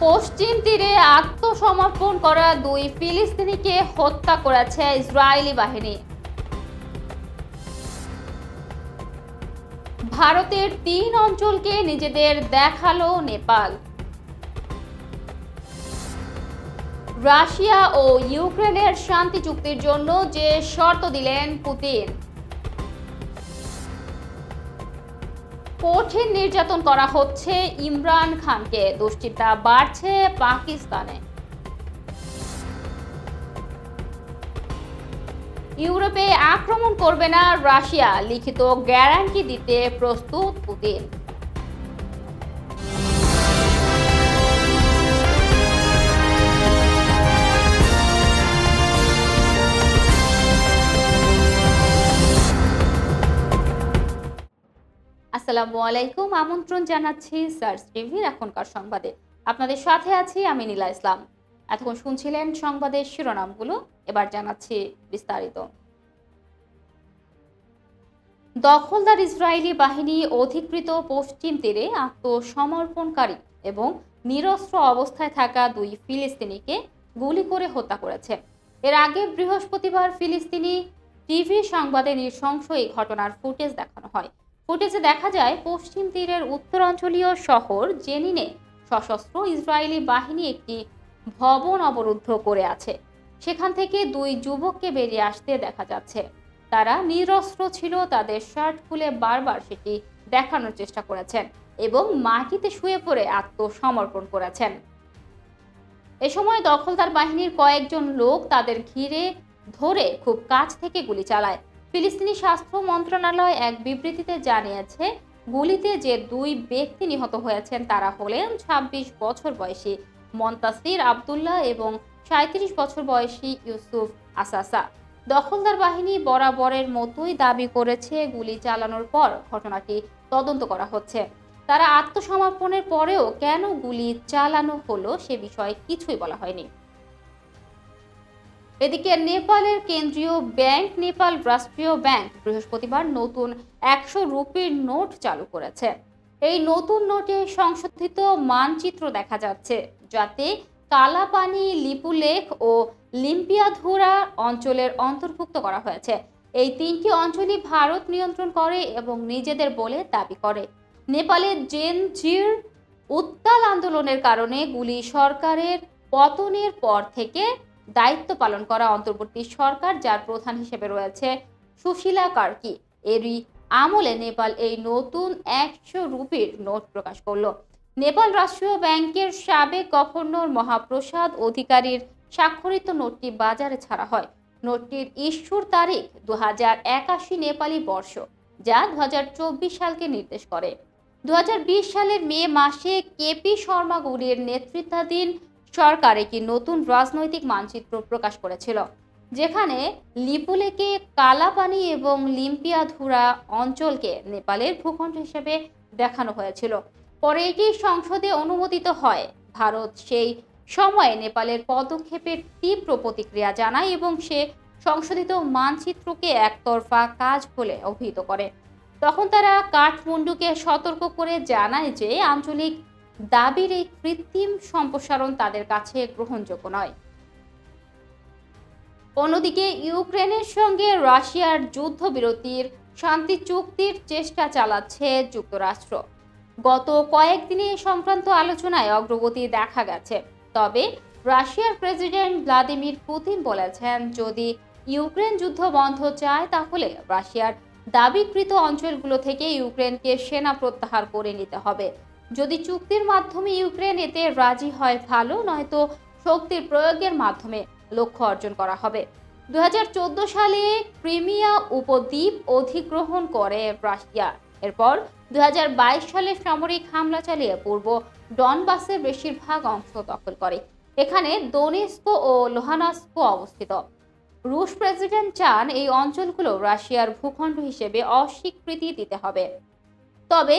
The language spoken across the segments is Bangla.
পশ্চিম তীরে আত্মসমর্পণ করা দুই ফিলিস্তিনিকে হত্যা করেছে ইসরায়েলি বাহিনী। ভারতের তিন অঞ্চলকে নিজেদের দেখাল নেপাল। রাশিয়া ও ইউক্রেনের শান্তি চুক্তির জন্য যে শর্ত দিলেন পুতিন। কঠিন নির্যাতন করা হচ্ছে ইমরান খানকে। দুশ্চিন্তা বাড়ছে পাকিস্তানে। ইউরোপে আক্রমণ করবে না রাশিয়া, লিখিত গ্যারান্টি দিতে প্রস্তুত পুতিন। আসসালামু আলাইকুম। আমন্ত্রণ জানাচ্ছি সার্চ টিভির এখনকার সংবাদে। আপনাদের সাথে আছি আমি নীলা ইসলাম। এতক্ষণ শুনছিলেন সংবাদের শিরোনামগুলো, এবার জানাচ্ছি বিস্তারিত। দখলদার ইসরায়েলি বাহিনী অধিকৃত পশ্চিম তীরে আত্মসমর্পণকারী এবং নিরস্ত্র অবস্থায় থাকা দুই ফিলিস্তিনিকে গুলি করে হত্যা করেছে। এর আগে বৃহস্পতিবার ফিলিস্তিনি টিভি সংবাদে নৃশংস এই ঘটনার ফুটেজ দেখানো হয়। ফুটেজে দেখা যায় পশ্চিম তীরের উত্তরাঞ্চলীয় শহর জেনিনে সশস্ত্র ইসরায়েলি বাহিনী একটি ভবন অবরুদ্ধ করে আছে। সেখান থেকে দুই যুবককে বেরিয়ে আসতে দেখা যাচ্ছে। তারা নিরস্ত্র ছিল, তাদের শার্ট খুলে বারবার সেটি দেখানোর চেষ্টা করেছেন এবং মাটিতে শুয়ে পড়ে আত্মসমর্পণ করেছেন। এ সময় দখলদার বাহিনীর কয়েকজন লোক তাদের ঘিরে ধরে খুব কাছ থেকে গুলি চালায়। ফিলিস্তিনি স্বাস্থ্য মন্ত্রণালয় এক বিবৃতিতে জানিয়েছে, গুলিতে যে দুই ব্যক্তি নিহত হয়েছেন তারা হলেন ২৬ বছর বয়সী মন্তাসির আবদুল্লাহ এবং সাঁত্রিশ বছর বয়সী ইউসুফ আসাসা। দখলদার বাহিনী বরাবরের মতোই দাবি করেছে গুলি চালানোর পর ঘটনাটি তদন্ত করা হচ্ছে। তারা আত্মসমর্পণের পরেও কেন গুলি চালানো হলো সে বিষয়ে কিছুই বলা হয়নি। এদিকে নেপালের কেন্দ্রীয় ব্যাংক, নেপাল রাষ্ট্রীয় ব্যাংক বৃহস্পতিবার নতুন একশো রুপির নোট চালু করেছে। এই নতুন নোটে সংশোধিত মানচিত্র দেখা যাচ্ছে, যাতে কালাপানি লিপুলেখ ও লিম্পিয়াধুরা অঞ্চলের অন্তর্ভুক্ত করা হয়েছে। এই তিনটি অঞ্চলই ভারত নিয়ন্ত্রণ করে এবং নিজেদের বলে দাবি করে। নেপালের জেনজির উত্তাল আন্দোলনের কারণে গুলি সরকারের পতনের পর থেকে দায়িত্ব পালন করা অন্তর্বর্তী সরকার যার প্রধান হিসেবে রয়েছে সুশীলা কার্কি। এরই আমলে নেপাল এই নতুন একশো রুপির নোট প্রকাশ করল। নেপাল রাষ্ট্রীয় ব্যাংকের সাবেক গভর্নর মহাপ্রসাদ অধিকারীর স্বাক্ষরিত নোটটি বাজারে ছাড়া হয়। নোটটির ইস্যুর তারিখ দু নেপালি বর্ষ, যা দু হাজার চব্বিশ সালকে নির্দেশ করে। দু হাজার বিশ সালের মে মাসে কেপি শর্মা গুলির নেতৃত্বাধীন সরকার একটি নতুন রাজনৈতিক মানচিত্র প্রকাশ করেছিল, যেখানে লিপুলেকে কালাপানি এবং লিম্পিয়াধুরা অঞ্চলকে নেপালের ভূখণ্ড হিসেবে দেখানো হয়েছিল। পরে এটি সংসদে অনুমোদিত হয়। ভারত সেই সময়ে নেপালের পদক্ষেপের তীব্র প্রতিক্রিয়া জানায় এবং সে সংশোধিত মানচিত্রকে একতরফা কাজ বলে অভিহিত করে। তখন তারা কাঠমান্ডুকে সতর্ক করে জানায় যে, আঞ্চলিক দাবির এই কৃত্রিম সম্প্রসারণ তাদের কাছে গ্রহণযোগ্য নয়। অন্যদিকে ইউক্রেনের সঙ্গে রাশিয়ার যুদ্ধবিরতির শান্তি চুক্তির চেষ্টা চালাচ্ছে যুক্তরাষ্ট্র। গত কয়েকদিনে এ সংক্রান্ত আলোচনায় অগ্রগতি দেখা গেছে। তবে রাশিয়ার প্রেসিডেন্ট ভ্লাদিমির পুতিন বলেছেন, যদি ইউক্রেন যুদ্ধ বন্ধ চায়, তাহলে রাশিয়ার দাবিকৃত অঞ্চলগুলো থেকে ইউক্রেনকে সেনা প্রত্যাহার করে নিতে হবে। যদি চুক্তির মাধ্যমে ইউক্রেন এতে রাজি হয় ভালো, নয়তো শক্তির প্রয়োগের মাধ্যমে লক্ষ্য অর্জন করা হবে। দু হাজার চোদ্দ সালে ক্রিমিয়া উপদ্বীপ অধিগ্রহণ করে রাশিয়া। এরপর দু হাজার বাইশ সালে সামরিক হামলা চালিয়ে পূর্ব ডনবাসের বেশিরভাগ অংশ দখল করে। এখানে দোনেস্কো ও লোহানাস্কো অবস্থিত। রুশ প্রেসিডেন্ট চান এই অঞ্চলগুলো রাশিয়ার ভূখণ্ড হিসেবে অস্বীকৃতি দিতে হবে। তবে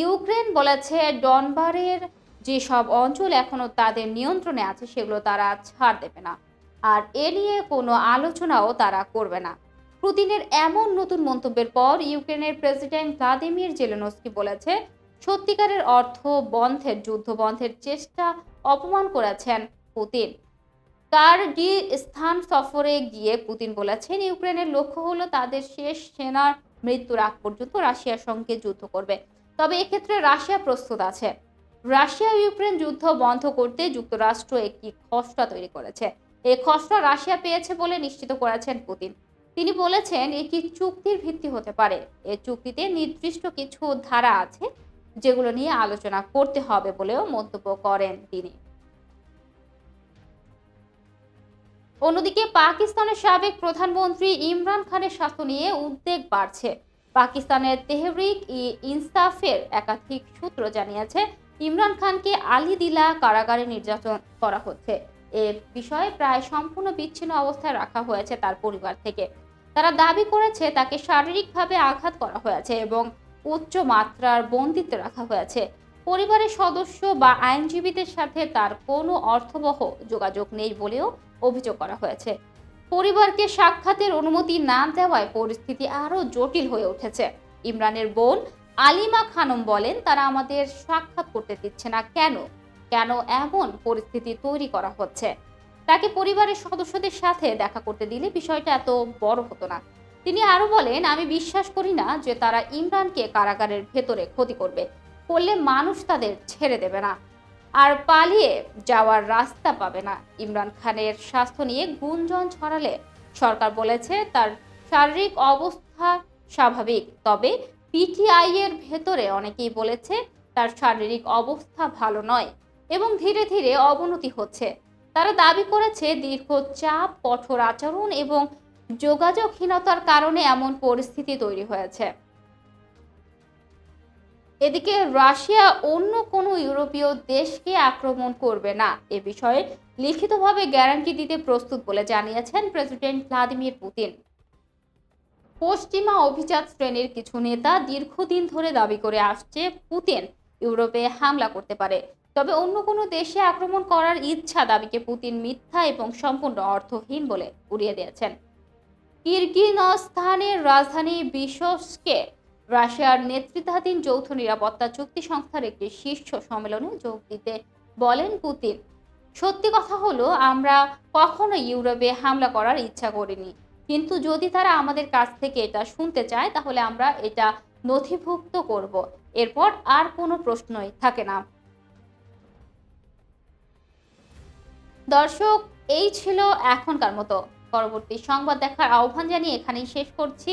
ইউক্রেন বলেছে ডনবারের যেসব অঞ্চল এখনও তাদের নিয়ন্ত্রণে আছে, সেগুলো তারা ছাড় দেবে না। আর এ নিয়ে কোনো আলোচনাও তারা করবে না। পুতিনের এমন নতুন মন্তব্যের পর ইউক্রেনের প্রেসিডেন্ট ভ্লাদিমির জেলেনস্কি বলেছে, সত্যিকারের অর্থ বন্ধের, যুদ্ধ বন্ধের চেষ্টা অপমান করেছেন পুতিন। কার্গি স্থান সফরে গিয়ে পুতিন বলেছেন, ইউক্রেনের লক্ষ্য হলো তাদের শেষ সেনার মৃত্যুর আগ পর্যন্ত রাশিয়ার সঙ্গে যুদ্ধ করবে। তবে এক্ষেত্রে রাশিয়া প্রস্তুত আছে। রাশিয়া ইউক্রেন যুদ্ধ বন্ধ করতে যুক্তরাষ্ট্র একটি খসড়া তৈরি করেছে। এই খসড়া রাশিয়া পেয়েছে বলে নিশ্চিত করেছেন পুতিন। তিনি বলেছেন, এটি চুক্তির ভিত্তি হতে পারে। এই চুক্তিতে নির্দিষ্ট কিছু ধারা আছে যেগুলো নিয়ে আলোচনা করতে হবে বলেও মন্তব্য করেন তিনি। অন্যদিকে পাকিস্তানের সাবেক প্রধানমন্ত্রী ইমরান খানের স্বাস্থ্য নিয়ে উদ্বেগ বাড়ছে। পাকিস্তানের তেহরিক ই ইনসাফের একাধিক সূত্র জানিয়েছে, ইমরান খানকে আলিদিলা কারাগারে নির্যাতন করা হচ্ছে। এ বিষয়ে প্রায় সম্পূর্ণ বিচ্ছিন্ন অবস্থায় রাখা হয়েছে তার পরিবার থেকে। তারা দাবি করেছে, তাকে শারীরিকভাবে আঘাত করা হয়েছে এবং উচ্চ মাত্রার বন্দিতে রাখা হয়েছে। পরিবারের সদস্য বা আইনজীবীদের সাথে তার কোনো অর্থবহ যোগাযোগ নেই বলেও অভিযোগ করা হয়েছে। পরিবারকে সাক্ষাতের অনুমতি না দেওয়ায় পরিস্থিতি আরও জটিল হয়ে উঠেছে। ইমরানের বোন আলিমা খানম বলেন, তারা আমাদের সাক্ষাৎ করতে দিচ্ছে না। কেন? কেন এমন পরিস্থিতি তৈরি করা হচ্ছে? তাকে পরিবারের সদস্যদের সাথে দেখা করতে দিলে বিষয়টা এত বড় হতো না। তিনি আরও বলেন, আমি বিশ্বাস করি না যে তারা ইমরানকে কারাগারের ভেতরে ক্ষতি করবে। করলে মানুষ তাদের ছেড়ে দেবে না। আর পালিয়ে যাওয়ার রাস্তা পাবে না। ইমরান খানের স্বাস্থ্য নিয়ে গুঞ্জন ছড়ালে সরকার বলেছে তার শারীরিক অবস্থা স্বাভাবিক, তবে পিটিআই এর ভেতরে অনেকেই বলেছে তার শারীরিক অবস্থা ভালো নয় এবং ধীরে ধীরে অবনতি হচ্ছে। তারা দাবি করেছে দীর্ঘ চাপ, কঠোর আচরণ এবং যোগাযোগহীনতার কারণে এমন পরিস্থিতি তৈরি হয়েছে। এদিকে রাশিয়া অন্য কোনো ইউরোপীয় দেশকে আক্রমণ করবে না। এ বিষয়ে লিখিতভাবে গ্যারান্টি দিতে প্রস্তুত বলে জানিয়েছেন প্রেসিডেন্ট ভ্লাদিমির পুতিন। পশ্চিমা অভিজাত শ্রেণির কিছু নেতা দীর্ঘদিন ধরে দাবি করে আসছে পুতিন ইউরোপে হামলা করতে পারে। তবে অন্য কোনো দেশে আক্রমণ করার ইচ্ছা দাবিকে পুতিন মিথ্যা এবং সম্পূর্ণ অর্থহীন বলে উড়িয়ে দিয়েছেন। কিরগিজস্তানের রাজধানী বিশোসকে রাশিয়ার নেতৃত্বাধীন যৌথ নিরাপত্তা চুক্তি সংস্থার একটি শীর্ষ সম্মেলনে যোগ দিতে বলেন পুতিন। সত্যি কথা হলো, আমরা কখনো ইউরোপে হামলা করার ইচ্ছা করিনি। কিন্তু যদি তারা আমাদের কাছ থেকে এটা শুনতে চায়, তাহলে আমরা এটা নথিভুক্ত করব। এরপর আর কোনো প্রশ্নই থাকে না। দর্শক, এই ছিল এখনকার মতো। পরবর্তী সংবাদ দেখার আহ্বান জানিয়ে এখানেই শেষ করছি।